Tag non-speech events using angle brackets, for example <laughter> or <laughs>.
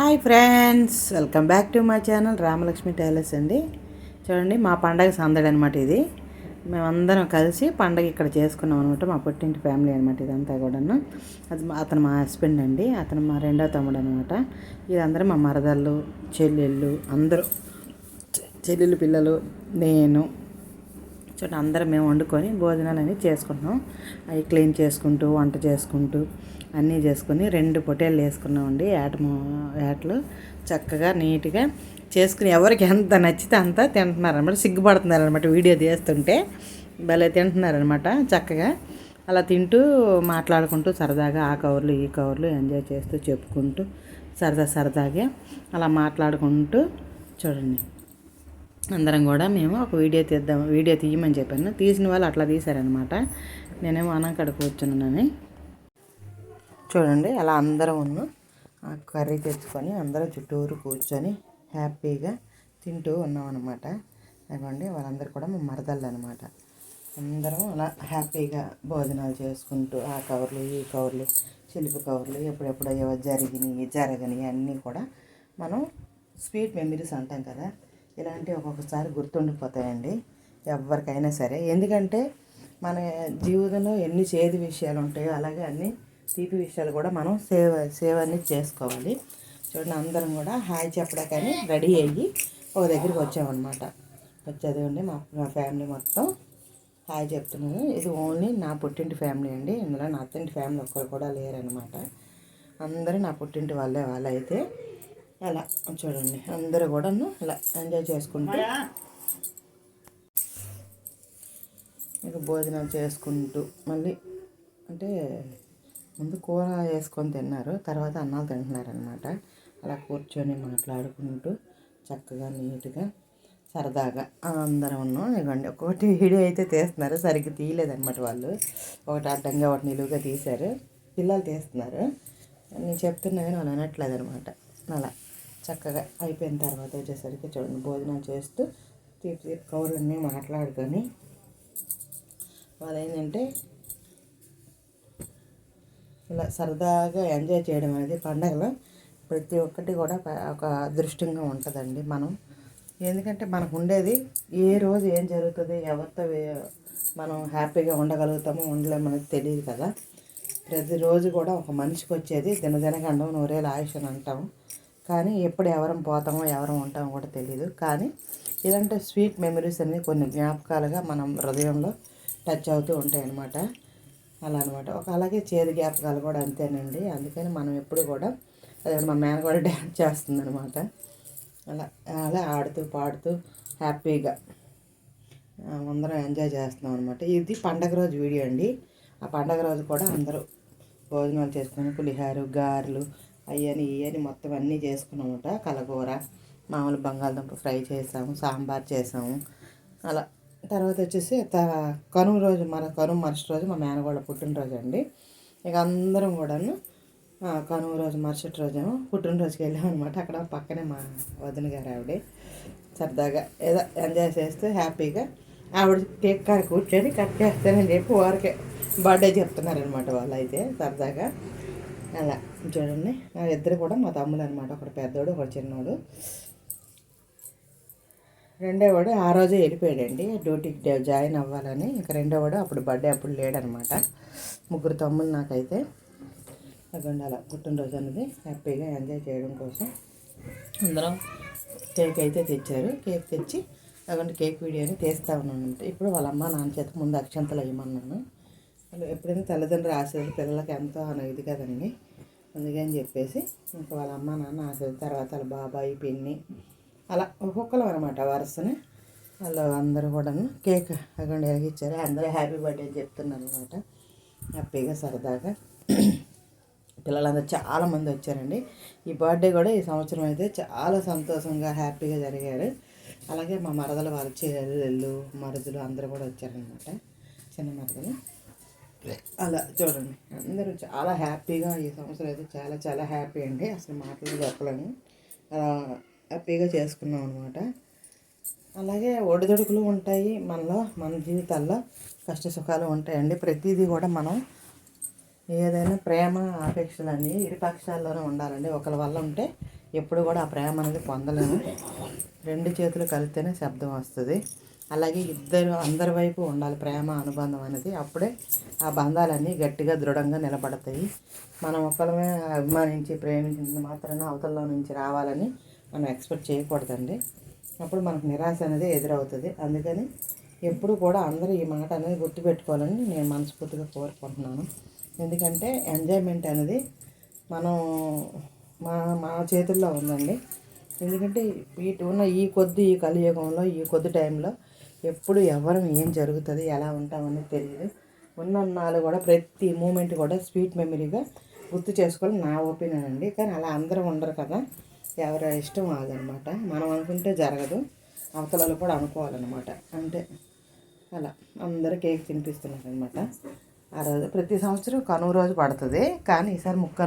Hi friends welcome back to my channel Ramalakshmi tailors అండి. చూడండి మా పండగ సందడి అనమాట ఇది. మేమందరం కలిసి పండగ ఇక్కడ చేసుకున్నాం అనమాట మా పుట్టింటి ఫ్యామిలీ అనమాట ఇదంతా కూడాను. అది అతను మా హస్బెండ్ అండి అతను మా రెండో తమ్ముడు అనమాట ఇదందరూ మా మరదళ్ళు చెల్లెళ్ళు అందరూ చెల్లెళ్ళు పిల్లలు నేను చూడండి అందరం మేము వండుకొని భోజనాలు అనేవి చేసుకుంటున్నాం. అవి క్లీన్ చేసుకుంటూ వంట చేసుకుంటూ అన్నీ చేసుకుని రెండు పొటేళ్ళు వేసుకున్నామండి. ఏట ఏటలు చక్కగా నీట్గా చేసుకుని ఎవరికి ఎంత నచ్చితే అంత తింటున్నారనమాట సిగ్గుపడుతున్నారనమాట వీడియో తీస్తుంటే. భలే తింటున్నారనమాట చక్కగా. అలా తింటూ మాట్లాడుకుంటూ సరదాగా ఆ కవర్లు ఈ కవర్లు ఎంజాయ్ చేస్తూ చెప్పుకుంటూ సరదా సరదాగా అలా మాట్లాడుకుంటూ చూడండి. అందరం కూడా మేము ఒక వీడియో తీద్దాం వీడియో తీయమని చెప్పాను. తీసిన వాళ్ళు అట్లా తీశారనమాట నేనేమో అనంకడ కూర్చున్నానని చూడండి అలా అందరం ఉన్న ఆ కర్రీ తెచ్చుకొని అందరం చుట్టూరు కూర్చొని హ్యాపీగా తింటూ ఉన్నాం అనమాట అదిగోండి వాళ్ళందరూ కూడా మా మరదళ్ళు అనమాట అందరం అలా హ్యాపీగా భోజనాలు చేసుకుంటూ ఆ కవర్లు ఈ కవర్లు చిలుపు కవర్లు ఎప్పుడెప్పుడు అయ్యో జరిగినాయి జరగని అన్నీ కూడా మనం స్వీట్ మెమరీస్ అంటాం కదా. ఇలాంటివి ఒక్కొక్కసారి గుర్తుండిపోతాయండి ఎవరికైనా సరే. ఎందుకంటే మన జీవితంలో ఎన్ని చేదు విషయాలు ఉంటాయో అలాగే అన్ని తీపి విషయాలు కూడా మనం సేవ సేవ అనేది చేసుకోవాలి. చూడండి అందరం కూడా హాయ్ చెప్పడాకని రెడీ అయ్యి ఒక దగ్గరికి వచ్చామన్నమాట. వచ్చేదండి మా మా ఫ్యామిలీ మొత్తం హాయ్ చెప్తున్నాను. ఇది ఓన్లీ నా పుట్టింటి ఫ్యామిలీ అండి. ఇందులో నా అత్తింటి ఫ్యామిలీ ఒక్కరు కూడా లేరనమాట అందరూ నా పుట్టింటి వాళ్ళే వాళ్ళైతే అలా చూడండి అందరూ కూడాను ఇలా ఎంజాయ్ చేసుకుంటూ. ఇక భోజనాలు చేసుకుంటూ మళ్ళీ అంటే ముందు కూర వేసుకొని తిన్నారు తర్వాత అన్నాలు తింటున్నారనమాట అలా కూర్చొని మాట్లాడుకుంటూ చక్కగా నీట్గా సరదాగా అందరం ఉన్నాం ఇవ్వండి ఒక్కొక్కటి వీడియో అయితే తీస్తున్నారు సరిగ్గా తీయలేదన్నమాట వాళ్ళు. ఒకటి అడ్డంగా ఒకటి నిలువుగా తీశారు. పిల్లలు తీస్తున్నారు. నేను చెప్తున్నా కానీ వాళ్ళు అనట్లేదు అనమాట అలా. చక్కగా అయిపోయిన తర్వాత వచ్చేసరికి చూడండి భోజనం చేస్తూ తీపి తీపి కౌరులన్నీ మాట్లాడుకొని వాళ్ళు ఏంటంటే ఇలా సరదాగా ఎంజాయ్ చేయడం అనేది పండగలో ప్రతి ఒక్కటి కూడా ఒక అదృష్టంగా ఉంటుందండి మనం. ఎందుకంటే మనకు ఉండేది ఏ రోజు ఏం జరుగుతుంది ఎవరితో మనం హ్యాపీగా ఉండగలుగుతామో ఉండలేమో అనేది తెలియదు కదా. ప్రతిరోజు కూడా ఒక మనిషికి వచ్చేది దినదినగండం నూరేళ్ళ ఆయుష్ అని అంటాం కానీ ఎప్పుడు ఎవరం పోతామో ఎవరం ఉంటామో కూడా తెలియదు కానీ ఇలాంటి స్వీట్ మెమరీస్ అన్ని కొన్ని జ్ఞాపకాలుగా మనం హృదయంలో టచ్ అవుతూ ఉంటాయన్నమాట. అలా అనమాట ఒక అలాగే చేదు జ్ఞాపకాలు కూడా అంతేనండి. అందుకని మనం ఎప్పుడు కూడా అదే మా మేన కూడా <laughs> డ్యాన్స్ చేస్తుంది అనమాట అలా అలా ఆడుతూ పాడుతూ హ్యాపీగా అందరం ఎంజాయ్ చేస్తున్నాం అనమాట ఇది పండగ రోజు వీడియో అండి. ఆ పండగ రోజు కూడా అందరూ భోజనాలు చేసుకుని పులిహారు గారెలు అయ్యని ఇవని మొత్తం అన్నీ చేసుకున్నామట. కలగూర మామూలు బంగాళదుంప ఫ్రై చేసాము సాంబార్ చేసాము. అలా. తర్వాత వచ్చేసి త కనుమ రోజు మన కనుమ మరుసటి రోజు మా మేనగోళ్ళ పుట్టినరోజు అండి. ఇక అందరం కూడాను కనుమ రోజు మరుసటి రోజేమో పుట్టినరోజుకి వెళ్ళాం అనమాట అక్కడ పక్కనే మా వదిన గారు ఆవిడ సరదాగా ఏదో ఎంజాయ్ చేస్తూ హ్యాపీగా ఆవిడ కేక్ కాడ కూర్చొని కట్ చేస్తానని చెప్పి వారికే బర్త్డే చెప్తున్నారనమాట వాళ్ళు అయితే సరదాగా. అలా. చూడండి. నా ఇద్దరు కూడా మా తమ్ముడు అనమాట ఒకడు పెద్దోడు ఒకడు చిన్నోడు. రెండోవాడు ఆ రోజే వెళ్ళిపోయాడండి. డ్యూటీకి జాయిన్ అవ్వాలని. ఇంకా రెండోవాడు అప్పుడు బర్త్డే అప్పుడు లేడనమాట ముగ్గురు తమ్ముళ్ళు నాకైతే. అదిగోండి అలా పుట్టినరోజు అనేది హ్యాపీగా ఎంజాయ్ చేయడం కోసం అందరం కేక్ అయితే తెచ్చారు. కేక్ తెచ్చి అదిగోండి కేక్ వీడియోని తీస్తా ఉన్నాను ఇప్పుడు వాళ్ళ అమ్మ నాన్న చేత ముందు అక్షంతలు వేయమన్నాను. ఎప్పుడైనా తల్లిదండ్రులు ఆశీర్వాదం పిల్లలకి ఎంతో ఇది కదండి. అందుకని చెప్పేసి ఇంకా వాళ్ళ అమ్మ నాన్న ఆశలు తర్వాత వాళ్ళ బాబాయి పిన్ని అలా ఒక్కొక్కరు అనమాట వరుసని. వాళ్ళు అందరూ కూడా కేక్ అక్కడ ఇచ్చారు. అందరూ హ్యాపీ బర్త్డే అని చెప్తున్నారు అనమాట హ్యాపీగా సరదాగా. పిల్లలందరూ చాలా మంది వచ్చారండి. ఈ బర్త్డే కూడా ఈ సంవత్సరం అయితే చాలా సంతోషంగా హ్యాపీగా జరిగారు. అలాగే మా మరదలు వాళ్ళ చెల్లెళ్ళు మరదలు అందరూ కూడా వచ్చారనమాట చిన్న మరదలు. అలా చూడండి. అందరూ చాలా హ్యాపీగా ఈ సంవత్సరం అయితే చాలా చాలా హ్యాపీ అండి. అసలు మాటలు చెప్పలేము. అలా హ్యాపీగా చేసుకున్నాం అనమాట అలాగే ఒడిదొడుకులు ఉంటాయి మనలో మన జీవితాల్లో. కష్ట సుఖాలు ఉంటాయండి. ప్రతిదీ కూడా మనం ఏదైనా ప్రేమ ఆపేక్షలు అనేవి ఇరు పక్షాల్లోనే ఉండాలండి. ఒకరి వల్ల ఉంటే ఎప్పుడు కూడా ఆ ప్రేమ అనేది పొందలేము. రెండు చేతులు కలిస్తేనే శబ్దం వస్తుంది. అలాగే ఇద్దరు అందరి వైపు ఉండాలి ప్రేమ అనుబంధం అనేది. అప్పుడే ఆ బంధాలన్నీ గట్టిగా దృఢంగా నిలబడతాయి. మనం ఒక్కరమే అభిమానించి ప్రేమించిన మాత్రాన అవతల నుంచి రావాలని మనం ఎక్స్పెక్ట్ చేయకూడదండి. అప్పుడు మనకు నిరాశ అనేది ఎదురవుతుంది. అందుకని ఎప్పుడు కూడా అందరూ ఈ మాట అనేది గుర్తుపెట్టుకోవాలని నేను మనస్ఫూర్తిగా కోరుకుంటున్నాను. ఎందుకంటే ఎంజాయ్మెంట్ అనేది మనం మా మా చేతుల్లో ఉందండి. ఎందుకంటే వీటి ఉన్న ఈ కొద్ది ఈ కలియుగంలో ఈ కొద్ది టైంలో ఎప్పుడు ఎవరు ఏం జరుగుతుంది ఎలా ఉంటామని తెలియదు ఉన్న నాలుగు కూడా ప్రతి మూమెంట్ కూడా స్వీట్ మెమరీగా గుర్తు చేసుకోవాలి నా ఒపీనియన్ అండి. కానీ అలా అందరూ ఉండరు కదా ఎవరి ఇష్టం వాళ్ళనమాట మనం అనుకుంటే జరగదు అవతలలో కూడా అనుకోవాలన్నమాట. అంటే అలా అందరూ కేక్ తినిపిస్తున్నారు అనమాట ఆ రోజు ప్రతి సంవత్సరం కనుమ రోజు పడుతుంది కానీ ఈసారి ముక్క